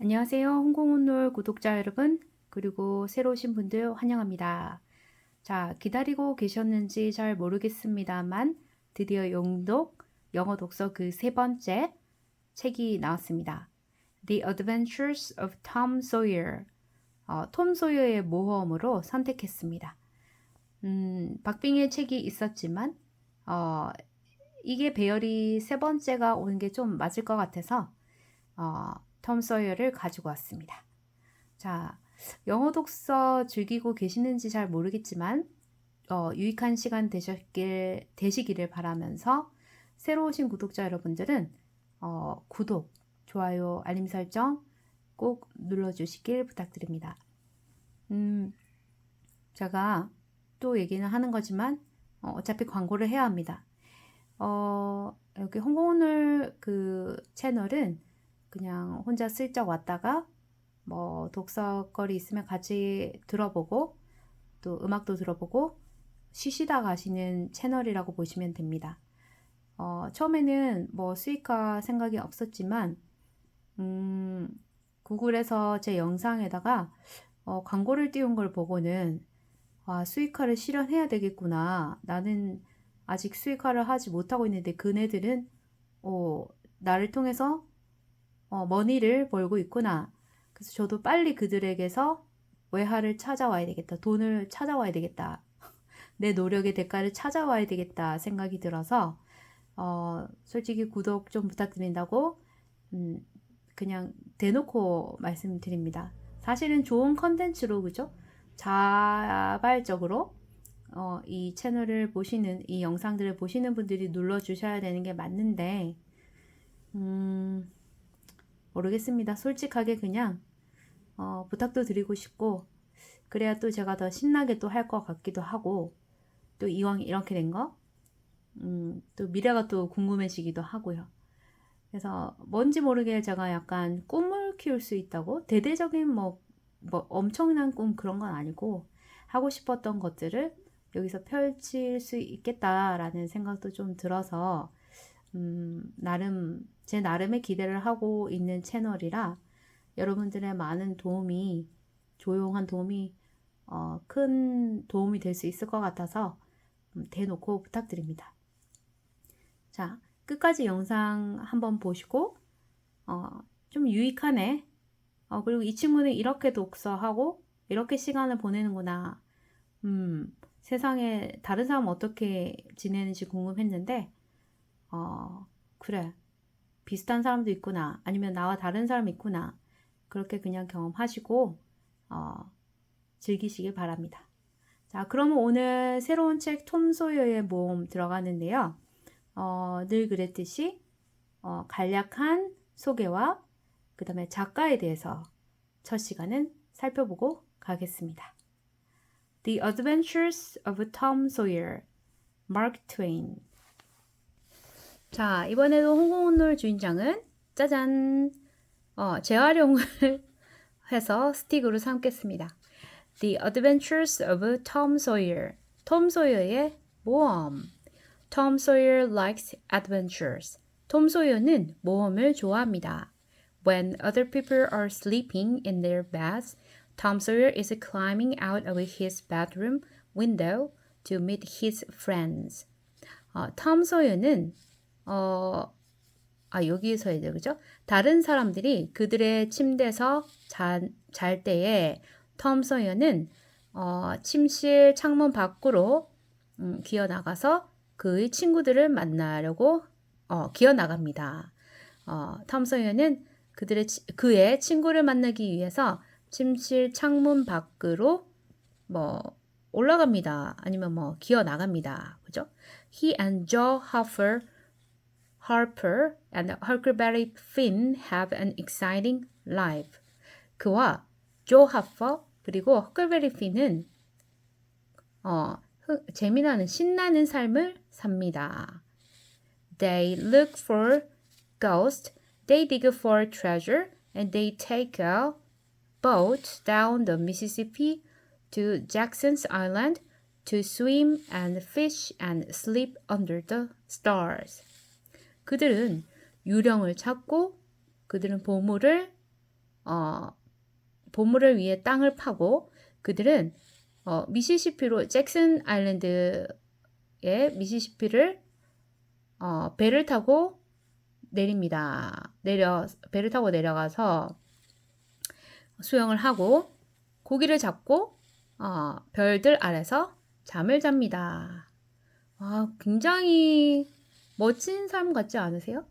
안녕하세요. 홍콩온놀 구독자 여러분, 그리고 새로 오신 분들 환영합니다. 자, 기다리고 계셨는지 잘 모르겠습니다만, 드디어 용독, 영어 독서 그 세 번째 책이 나왔습니다. The Adventures of Tom Sawyer. 어, 톰 소여의 모험으로 선택했습니다. 음, 박빙의 책이 있었지만, 어, 이게 배열이 세 번째가 오는 게 좀 맞을 것 같아서, 어, 톰 소여를 가지고 왔습니다. 자, 영어 독서 즐기고 계시는지 잘 모르겠지만, 어, 유익한 시간 되셨길, 되시기를 바라면서, 새로 오신 구독자 여러분들은, 어, 구독, 좋아요, 알림 설정 꼭 눌러주시길 부탁드립니다. 음, 제가 또 얘기는 하는 거지만, 어, 어차피 광고를 해야 합니다. 어, 여기 홍콩오늘 그 채널은 그냥 혼자 슬쩍 왔다가 뭐 독서거리 있으면 같이 들어보고 또 음악도 들어보고 쉬시다 가시는 채널이라고 보시면 됩니다. 어, 처음에는 뭐 수익화 생각이 없었지만 음, 구글에서 제 영상에다가 어, 광고를 띄운 걸 보고는 아, 수익화를 실현해야 되겠구나. 나는 아직 수익화를 하지 못하고 있는데 그네들은 어, 나를 통해서 어, 머니를 벌고 있구나. 그래서 저도 빨리 그들에게서 외화를 찾아와야 되겠다. 돈을 찾아와야 되겠다. 내 노력의 대가를 찾아와야 되겠다 생각이 들어서 어, 솔직히 구독 좀 부탁드린다고 음, 그냥 대놓고 말씀드립니다. 사실은 좋은 컨텐츠로 그죠? 자발적으로 어, 이 채널을 보시는 이 영상들을 보시는 분들이 눌러 주셔야 되는 게 맞는데 음, 모르겠습니다. 솔직하게 그냥 어, 부탁도 드리고 싶고 그래야 또 제가 더 신나게 또 할 것 같기도 하고 또 이왕 이렇게 된 거, 음, 또 미래가 또 궁금해지기도 하고요. 그래서 뭔지 모르게 제가 약간 꿈을 키울 수 있다고 대대적인 뭐, 뭐 엄청난 꿈 그런 건 아니고 하고 싶었던 것들을 여기서 펼칠 수 있겠다라는 생각도 좀 들어서 음, 나름 제 나름의 기대를 하고 있는 채널이라 여러분들의 많은 도움이 조용한 도움이 어, 큰 도움이 될 수 있을 것 같아서 음, 대놓고 부탁드립니다. 자, 끝까지 영상 한번 보시고 어, 좀 유익하네. 어, 그리고 이 친구는 이렇게 독서하고 이렇게 시간을 보내는구나. 음, 세상에 다른 사람 어떻게 지내는지 궁금했는데 어, 그래. 비슷한 사람도 있구나. 아니면 나와 다른 사람이 있구나. 그렇게 그냥 경험하시고, 어, 즐기시길 바랍니다. 자, 그러면 오늘 새로운 책 톰 소여의 모험 들어가는데요. 어, 늘 그랬듯이, 어, 간략한 소개와 그 다음에 작가에 대해서 첫 시간은 살펴보고 가겠습니다. The Adventures of Tom Sawyer, Mark Twain. 자, 이번에도 홍콩온놀 주인장은 짜잔! 어, 재활용을 해서 스틱으로 삼겠습니다. The Adventures of Tom Sawyer. 톰 소여의 모험. Tom Sawyer likes adventures. 톰 소여는 모험을 좋아합니다. When other people are sleeping in their beds, Tom Sawyer is climbing out of his bedroom window to meet his friends. 어, 톰 소여는 어, 아, 여기에서 이제, 그죠? 다른 사람들이 그들의 침대에서 자, 잘 때에 톰 소여는 어, 침실 창문 밖으로 음, 기어 나가서 그의 친구들을 만나려고 어, 기어 나갑니다. 어, 톰 소여는 그들의 그의 친구를 만나기 위해서 침실 창문 밖으로 뭐 올라갑니다. 아니면 뭐 기어 나갑니다. 그죠? He and Joe Huffer Harper and Huckleberry Finn have an exciting life. 그와 조 하퍼 그리고 허클베리 핀은 어, 재미나는 신나는 삶을 삽니다. They look for ghosts, they dig for treasure, and they take a boat down the Mississippi to Jackson's Island to swim and fish and sleep under the stars. 그들은 유령을 찾고 그들은 보물을 어, 보물을 위해 땅을 파고 그들은 어, 미시시피로 잭슨 아일랜드의 미시시피를 어, 배를 타고 내립니다. 내려 배를 타고 내려가서 수영을 하고 고기를 잡고 어, 별들 아래서 잠을 잡니다. 와, 굉장히 멋진 삶 같지 않으세요?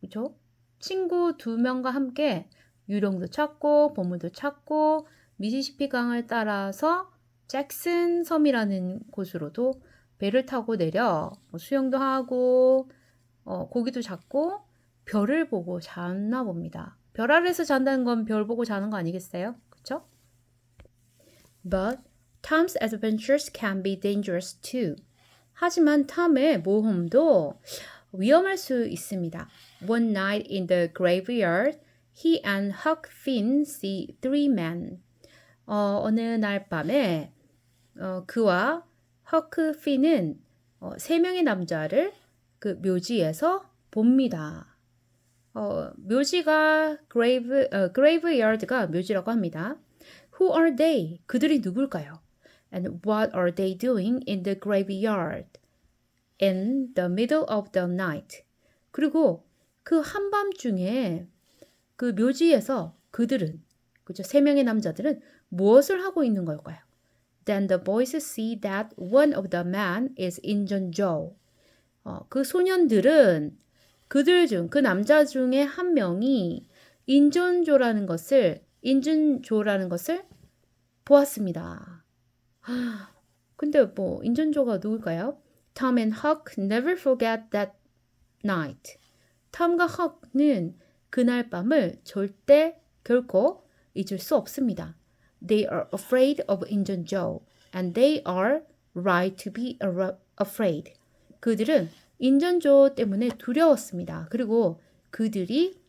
그죠? 친구 두 명과 함께 유령도 찾고 보물도 찾고 미시시피 강을 따라서 잭슨 섬이라는 곳으로도 배를 타고 내려 뭐 수영도 하고 어, 고기도 잡고 별을 보고 잤나 봅니다. 별 아래서 잔다는 건 별 보고 자는 거 아니겠어요? 그쵸? But Tom's adventures can be dangerous too. 하지만 탐의 모험도 위험할 수 있습니다. One night in the graveyard, he and Huck Finn see three men. 어, 어느 날 밤에 어, 그와 허크 핀은 어, 세 명의 남자를 그 묘지에서 봅니다. 어, 묘지가 grave, 어, graveyard가 묘지라고 합니다. Who are they? 그들이 누굴까요? And what are they doing in the graveyard? In the middle of the night. 그리고 그 한밤중에 그 묘지에서 그들은 그죠? 세 명의 남자들은 무엇을 하고 있는 걸까요? Then the boys see that one of the men is 인전 Joe. 어, 그 소년들은 그들 중, 그 남자 중에 한 명이 인전조라는 것을, 인준조라는 것을 보았습니다. 근데 뭐, 인전조가 누굴까요? Tom and Huck never forget that night. 탐과 헉는 그날 밤을 절대 결코 잊을 수 없습니다. They are afraid of 인전 Joe, and they are right to be afraid. 그들은 인전 조 때문에 두려웠습니다. 그리고 그들이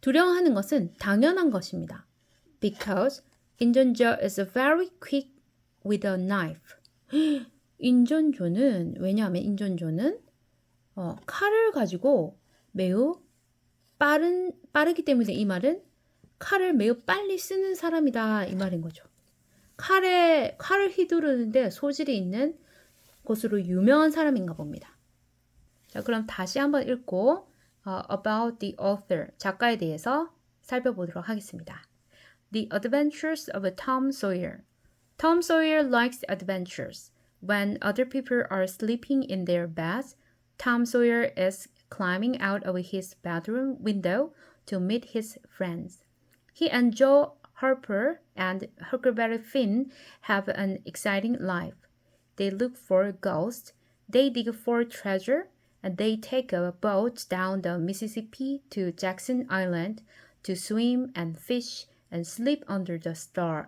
두려워하는 것은 당연한 것입니다. Because 인전 조 is very quick with a knife. 인전조는 왜냐하면 인전조는 어, 칼을 가지고 매우 빠른 빠르기 때문에 이 말은 칼을 매우 빨리 쓰는 사람이다 이 말인 거죠. 칼에 칼을 휘두르는데 소질이 있는 것으로 유명한 사람인가 봅니다. 자, 그럼 다시 한번 읽고 uh, about the author 작가에 대해서 살펴보도록 하겠습니다. The Adventures of Tom Sawyer. Tom Sawyer likes adventures. When other people are sleeping in their beds, Tom Sawyer is climbing out of his bedroom window to meet his friends. He and Joe Harper and Huckleberry Finn have an exciting life. They look for ghosts, they dig for treasure, and they take a boat down the Mississippi to Jackson Island to swim and fish and sleep under the stars.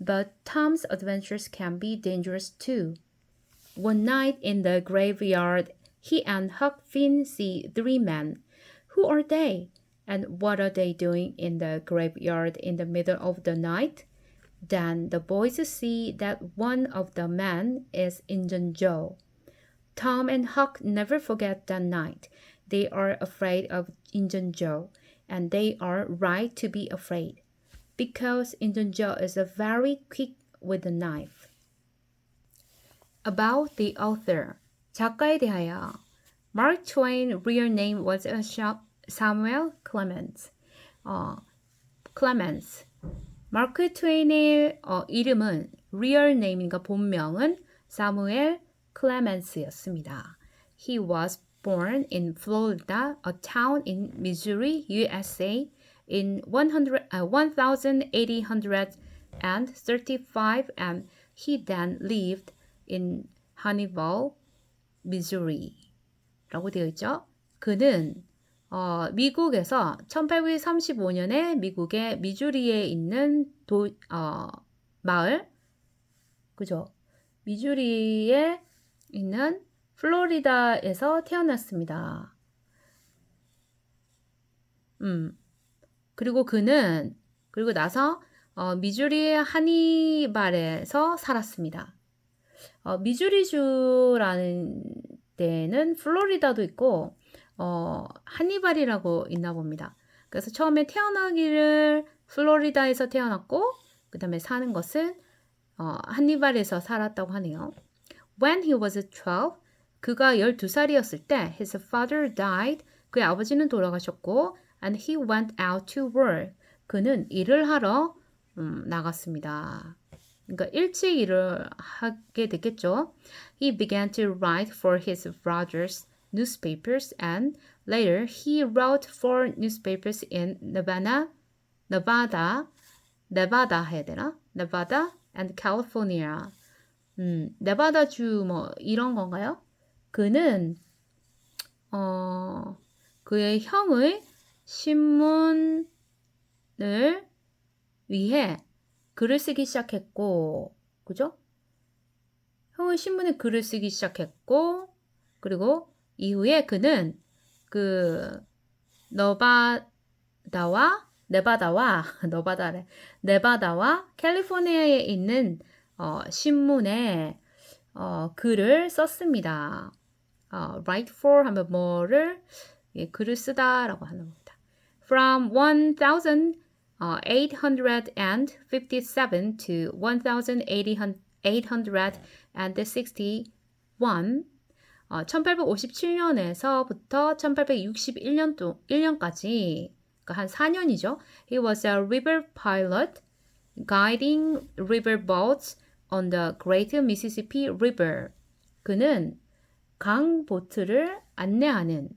But Tom's adventures can be dangerous too. One night in the graveyard, he and Huck Finn see three men. Who are they? And what are they doing in the graveyard in the middle of the night? Then the boys see that one of the men is Injun Joe. Tom and Huck never forget that night. They are afraid of Injun Joe, and they are right to be afraid, because Injun Joe is very quick with a knife. About the author, 작가에 대하여 Mark Twain real name was Samuel Clemens. 어, Clemens. 마크 트웨인의 어, 이름은 real name인가 본명은 사무엘 클레멘스였습니다. He was born in Florida, a town in Missouri, USA, in 100, uh, 1835, and he then lived in Hannibal, Missouri. 라고 되어 있죠. 그는 어, 미국에서 1835년에 미국의 미주리에 있는 도, 어, 마을, 그죠? 미주리에 있는 플로리다에서 태어났습니다. 음. 그리고 그는 그리고 나서 어, 미주리의 하니발에서 살았습니다. 어, 미주리주라는 데는 플로리다도 있고 어, 하니발이라고 있나 봅니다. 그래서 처음에 태어나기를 플로리다에서 태어났고 그 다음에 사는 것은 어, 한니발에서 살았다고 하네요. When he was 12, 그가 12살이었을 때 his father died. 그의 아버지는 돌아가셨고 and he went out to work. 그는 일을 하러 음, 나갔습니다. 그러니까 일찍 일을 하게 됐겠죠. He began to write for his brother's newspapers and later he wrote for newspapers in Nevada, Nevada, Nevada 해야 되나? Nevada and California. 음, 네바다 주 뭐 이런 건가요? 그는 어 그의 형의 신문을 위해 글을 쓰기 시작했고, 그죠? 형의 신문에 글을 쓰기 시작했고, 그리고 이후에 그는 그 너바다와 네바다와 너바다래 네바다와 캘리포니아에 있는 어, 신문에 어, 글을 썼습니다. 어, write for 하면 뭐를 예, 글을 쓰다라고 하는 겁니다. From 1857 to 1861 어, 1857년에서부터 1861년 동 1년까지 그러니까 한 4년이죠. He was a river pilot guiding river boats on the Great Mississippi River. 그는 강 보트를 안내하는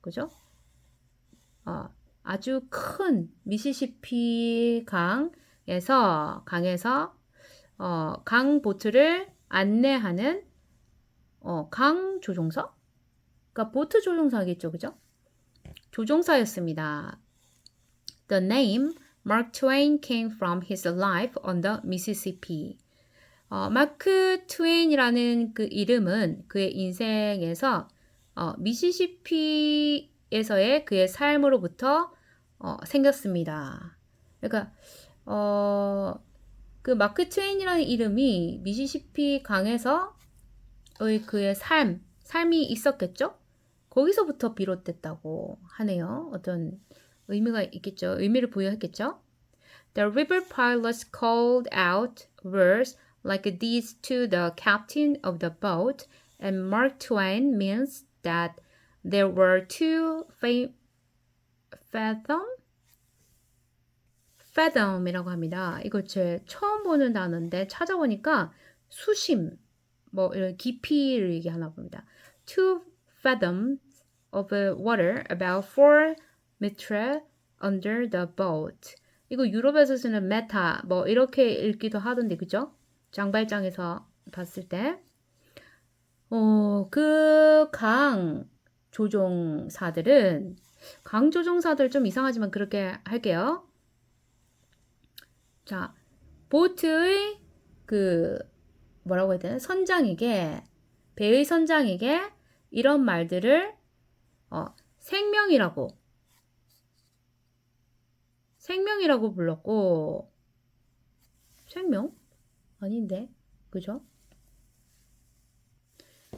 그죠? 어, 아주 큰 미시시피 강에서 강에서 어, 강 보트를 안내하는 어, 강 조종사? 그러니까 보트 조종사겠죠, 그죠? 조종사였습니다. The name Mark Twain came from his life on the Mississippi. 어, 마크 트웨인이라는 그 이름은 그의 인생에서 어, 미시시피 에서의 그의 삶으로부터 어, 생겼습니다. 그러니까 어, 그 마크 트웨인이라는 이름이 미시시피 강에서의 그의 삶, 삶이 있었겠죠? 거기서부터 비롯됐다고 하네요. 어떤 의미가 있겠죠. 의미를 부여했겠죠. The river pilots called out words like these to the captain of the boat, and Mark Twain means that there were two fa- fathom? fathom이라고 합니다. 이거 제 처음 보는 단어인데 찾아보니까 수심, 뭐 이런 깊이를 얘기하나 봅니다. Two fathoms of water about four meter under the boat. 이거 유럽에서 쓰는 메타 뭐 이렇게 읽기도 하던데 그죠? 장발장에서 봤을 때. 어, 그 강 조종사들은 강 조종사들 좀 이상하지만 그렇게 할게요. 자, 보트의 그 뭐라고 해야 되나? 선장에게 배의 선장에게 이런 말들을 어, 생명이라고 생명이라고 불렀고 생명 아닌데 그죠?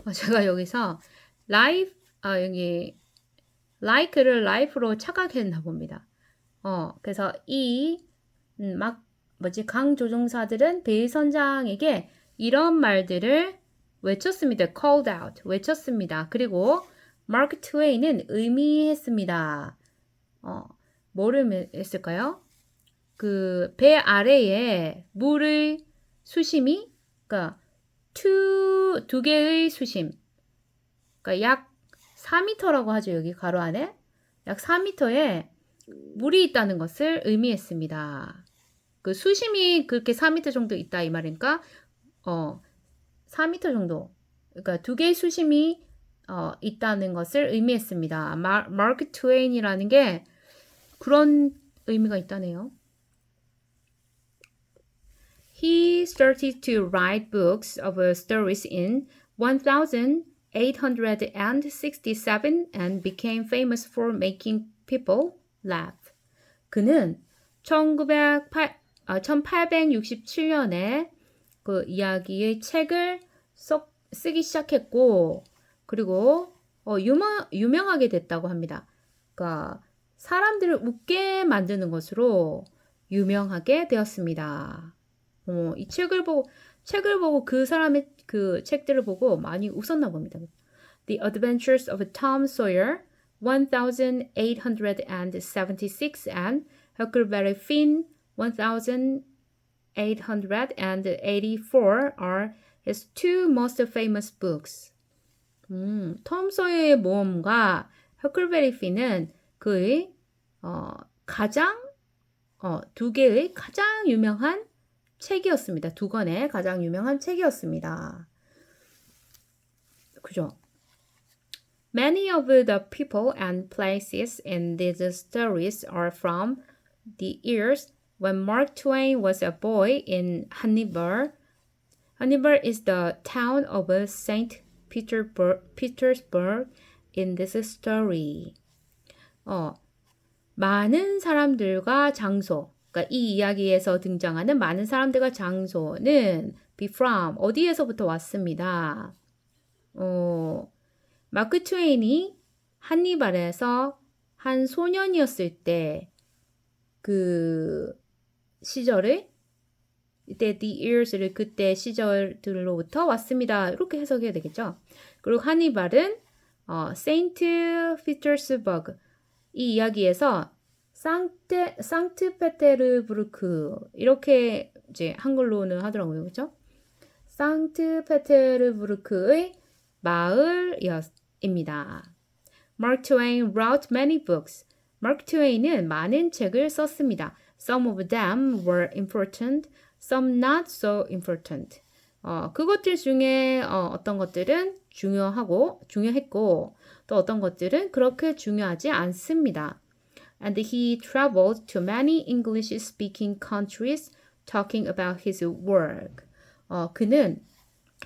어, 제가 여기서 life 아 여기 like를 life로 착각했나 봅니다. 어 그래서 이막 음, 뭐지 강 조종사들은 배의 선장에게 이런 말들을 외쳤습니다. called out 외쳤습니다. 그리고 마크 트웨이는 의미했습니다. 어, 뭐를 했을까요? 그 배 아래에 물의 수심이 그러니까 두, 두 개의 수심 그러니까 약 4m라고 하죠. 여기 가로 안에 약 4m에 물이 있다는 것을 의미했습니다. 그 수심이 그렇게 4m 정도 있다 이 말이니까 어 4m 정도 그러니까 두 개의 수심이 어, 있다는 것을 의미했습니다. 마, 마크 트웨인이라는 게 그런 의미가 있다네요. He started to write books of stories in 1867 and became famous for making people laugh. 그는 1908, 아, 1867년에 그 이야기의 책을 써, 쓰기 시작했고, 그리고 어, 유명, 유명하게 됐다고 합니다. 그러니까 사람들을 웃게 만드는 것으로 유명하게 되었습니다. 어, 이 책을 보고 책을 보고 그 사람의 그 책들을 보고 많이 웃었나 봅니다. The Adventures of Tom Sawyer 1876 and Huckleberry Finn 1884 are his two most famous books. 음, 톰 소여의 모험과 허클베리 핀은 그의 어, 가장 어, 두 개의 가장 유명한 책이었습니다. 두 권의 가장 유명한 책이었습니다. 그죠? Many of the people and places in these stories are from the years when Mark Twain was a boy in Hannibal. Hannibal is the town of Saint Petersburg, Petersburg in this story. 어, 많은 사람들과 장소. 그러니까 이 이야기에서 등장하는 많은 사람들과 장소는 be from 어디에서부터 왔습니다. 어, 마크 트웨인이 한니발에서 한 소년이었을 때 그 시절을 이때 the years를 그때 시절들로부터 왔습니다. 이렇게 해석해야 되겠죠. 그리고 한니발은 어, 세인트 피터스버그 이 이야기에서 상테 상트페테르부르크 이렇게 이제 한글로는 하더라고요. 그렇죠? 상트페테르부르크의 마을이었습니다. Mark Twain wrote many books. 마크 트웨인은 많은 책을 썼습니다. Some of them were important, some not so important. 어, 그것들 중에 어, 어떤 것들은 중요하고 중요했고 또 어떤 것들은 그렇게 중요하지 않습니다. And he traveled to many English-speaking countries talking about his work. 어, 그는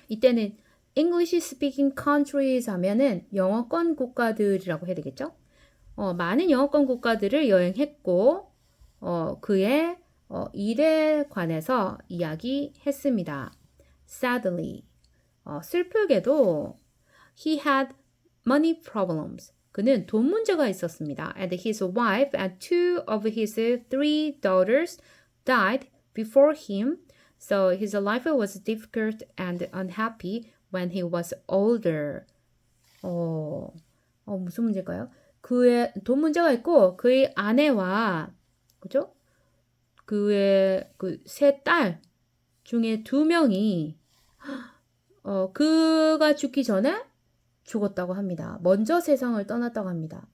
이때는 English speaking countries 하면은 영어권 국가들이라고 해야 되겠죠? 어, 많은 영어권 국가들을 여행했고 어, 그의 어, 일에 관해서 이야기했습니다. Sadly, 어, 슬프게도 he had money problems. 그는 돈 문제가 있었습니다. And his wife and two of his three daughters died before him. So his life was difficult and unhappy when he was older. 어, 어 무슨 문제일까요? 그의 돈 문제가 있고 그의 아내와 그죠? 그의 그 세 딸 중에 두 명이 어 그가 죽기 전에 죽었다고 합니다. 먼저 세상을 떠났다고 합니다.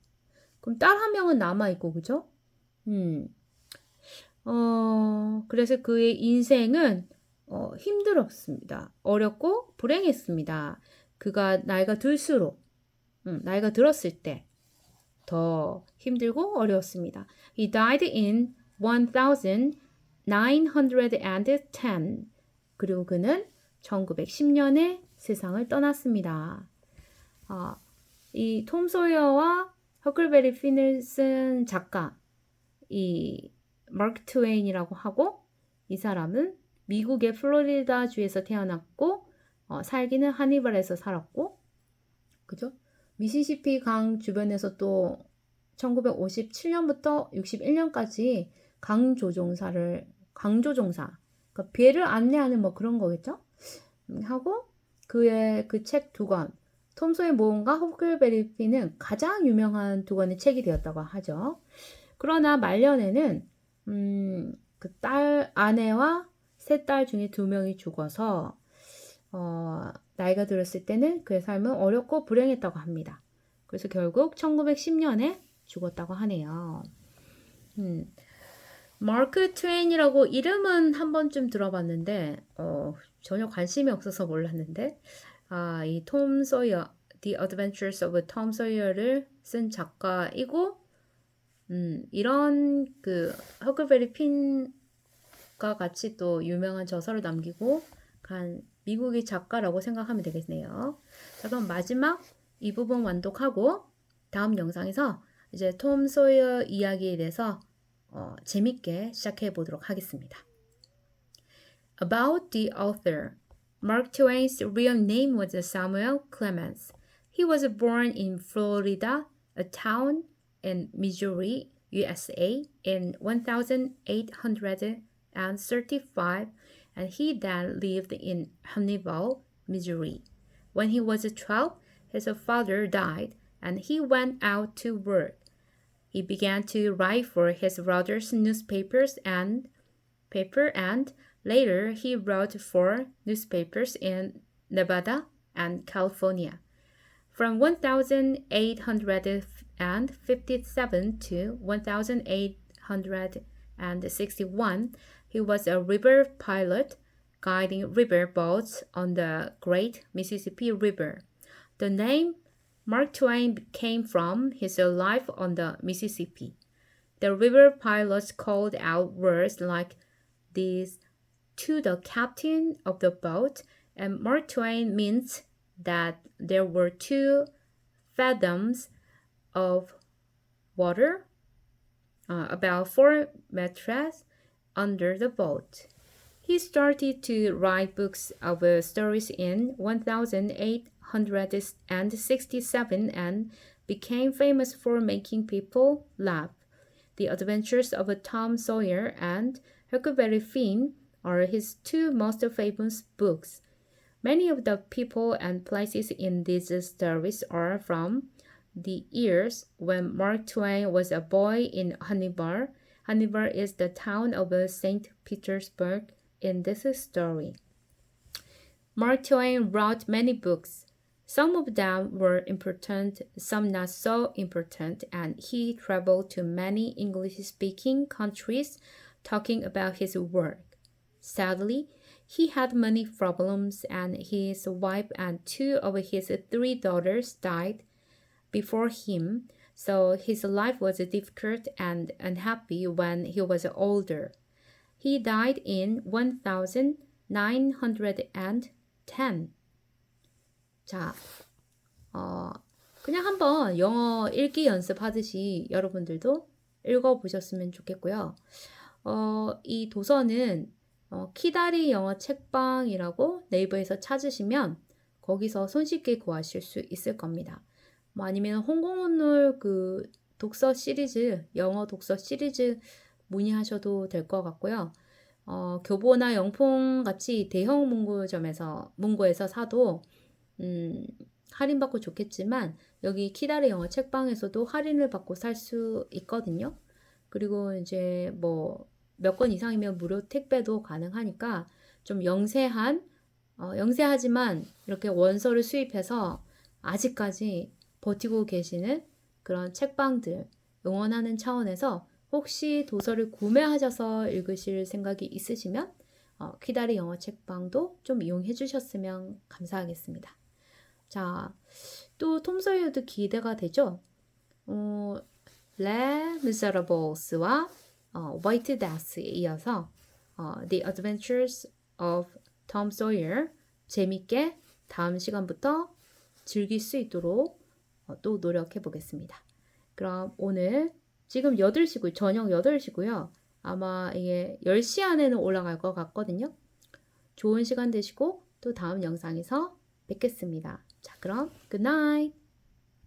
그럼 딸 한 명은 남아 있고 그죠? 음. 어, 그래서 그의 인생은 어, 힘들었습니다. 어렵고 불행했습니다. 그가 나이가 들수록 음, 나이가 들었을 때 더 힘들고 어려웠습니다. He died in 1910 그리고 그는 1910년에 세상을 떠났습니다. 어, 이톰 소여와 허클베리 핀을 쓴 작가 이 마크 트웨인이라고 하고 이 사람은 미국의 플로리다 주에서 태어났고 어, 살기는 하니발에서 살았고 그죠? 미시시피 강 주변에서 또 1957년부터 61년까지 강조종사를 강조종사 그러니까 배를 안내하는 뭐 그런 거겠죠? 음, 하고 그의 그 책 두 권, 톰소의 모험과 호클베리 피는 가장 유명한 두 권의 책이 되었다고 하죠. 그러나 말년에는 음, 그 딸 아내와 세 딸 중에 두 명이 죽어서 어, 나이가 들었을 때는 그의 삶은 어렵고 불행했다고 합니다. 그래서 결국 1910년에 죽었다고 하네요. 음, 마크 트웨인이라고 이름은 한 번쯤 들어봤는데 어, 전혀 관심이 없어서 몰랐는데 아, 이 톰 소여, The Adventures of Tom Sawyer를 쓴 작가이고 음, 이런 그 허클베리 핀과 같이 또 유명한 저서를 남기고 간 미국의 작가라고 생각하면 되겠네요. 자, 그럼 마지막 이 부분 완독하고 다음 영상에서 이제 톰 소여 이야기에 대해서 어, 재밌게 시작해 보도록 하겠습니다. About the author. Mark Twain's real name was Samuel Clemens. He was born in Florida, a town in Missouri, USA in 1835 and he then lived in Hannibal, Missouri. When he was 12, his father died and he went out to work. He began to write for his brother's newspapers and paper and later he wrote for newspapers in Nevada and California. From 1857 to 1861, he was a river pilot guiding river boats on the Great Mississippi River. The name Mark Twain came from his life on the Mississippi. The river pilots called out words like these to the captain of the boat, and Mark Twain means that there were two fathoms of water, uh, about four meters under the boat. He started to write books of uh, stories in 1867 and became famous for making people laugh. The Adventures of Tom Sawyer and Huckleberry Finn are his two most famous books. Many of the people and places in these stories are from the years when Mark Twain was a boy in Hannibal. Hannibal is the town of St. Petersburg in this story. Mark Twain wrote many books. Some of them were important, some not so important, and he traveled to many English speaking countries talking about his work. Sadly, he had many problems, and his wife and two of his three daughters died before him, so his life was difficult and unhappy when he was older. He died in 1910. 자, 어, 그냥 한번 영어 읽기 연습하듯이 여러분들도 읽어보셨으면 좋겠고요. 어, 이 도서는 어, 키다리 영어 책방이라고 네이버에서 찾으시면 거기서 손쉽게 구하실 수 있을 겁니다. 뭐 아니면 홍콩온룰 그 독서 시리즈, 영어 독서 시리즈 문의하셔도 될 것 같고요. 어, 교보나 영풍 같이 대형 문구점에서 문구에서 사도 음, 할인받고 좋겠지만 여기 키다리 영어 책방에서도 할인을 받고 살 수 있거든요. 그리고 이제 뭐 몇권 이상이면 무료 택배도 가능하니까 좀 영세한 어, 영세하지만 이렇게 원서를 수입해서 아직까지 버티고 계시는 그런 책방들 응원하는 차원에서 혹시 도서를 구매하셔서 읽으실 생각이 있으시면 어, 키다리 영어 책방도 좀 이용해 주셨으면 감사하겠습니다. 자, 또 톰소이어도 기대가 되죠? 어, 레 미저러블스와 어, 화이트 데스에 이어서 어, The Adventures of Tom Sawyer 재밌게 다음 시간부터 즐길 수 있도록 어, 또 노력해 보겠습니다. 그럼 오늘 지금 8시고 저녁 8시고요. 아마 이게 10시 안에는 올라갈 것 같거든요. 좋은 시간 되시고 또 다음 영상에서 뵙겠습니다. 자, 그럼 good.